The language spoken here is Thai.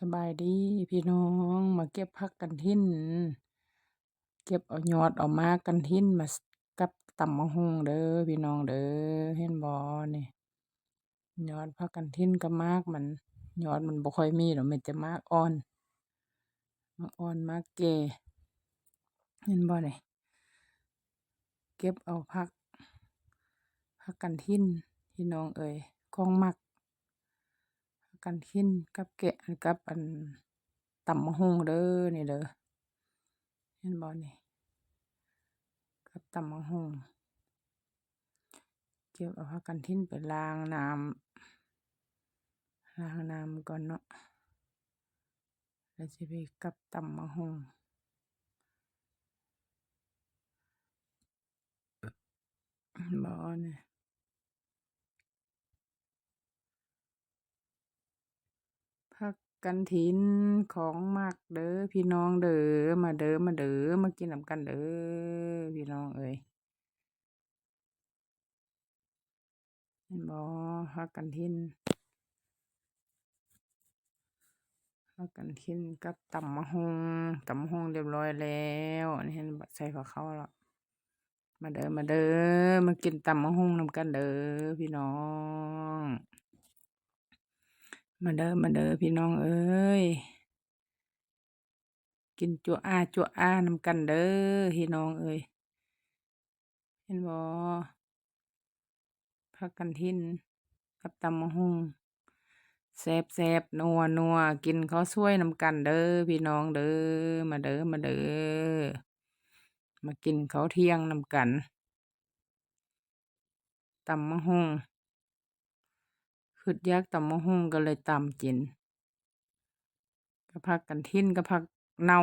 สบายดีพี่น้องมาเก็บผักกันทิ้น เก็บเอายอดเอามากกันทิ้นมากับตำมะฮุงเด้อพี่น้องเด้อเห็นบ่นี่ยอดผักกันทิ้นกับมากมันยอดมันบ่ค่อยมีดอกมีแต่มากอ่อนมากอ่อนมากแกเห็นบ่นี่เก็บเอาผักผักกันทิ้นพี่น้องเอ้ยของมัก กันทินกับแกะกับอันตำมะฮุงเด้อนี่เด้อเห็นบ่นี่กับตำมะฮุงเก็บเอาผักกันทินไปล้างน้ำล้างน้ำก่อนเนาะแล้วสิไปกับตำมะฮุงบ่นี่ผั กันถินของมักเด้อพี่น้องเด้อมาเด้อมาเด้อมากินนำกันเด้อพี่น้องเอ้ยเห็นบ่ผักกันถินผักกันถินกับตำมะฮงตำมะฮงเรียบร้อยแล้วนนี้เห็นบ่ใส่กับข้าแล้วมาเด้อมาเด้อมากินตำมะฮงนำกันเด้อพี่น้อง มาเด้อมาเด้อพี่น้องเอ้ยกินจัวอาจัวอ้านำกันเด้อพี่น้องเอ้ยเห็นบ่ผักกันถินกับตำมะฮุงแซบแซบนัวนัวกินข้าวสวยนำกันเด้อพี่น้องเด้อมาเด้อมาเด้อมากินข้าวเที่ยงนำกันตำมะฮุง คืดอยากตำมะฮุงก็เลยตำกินก็พักกันทิ้นก็พักเน่า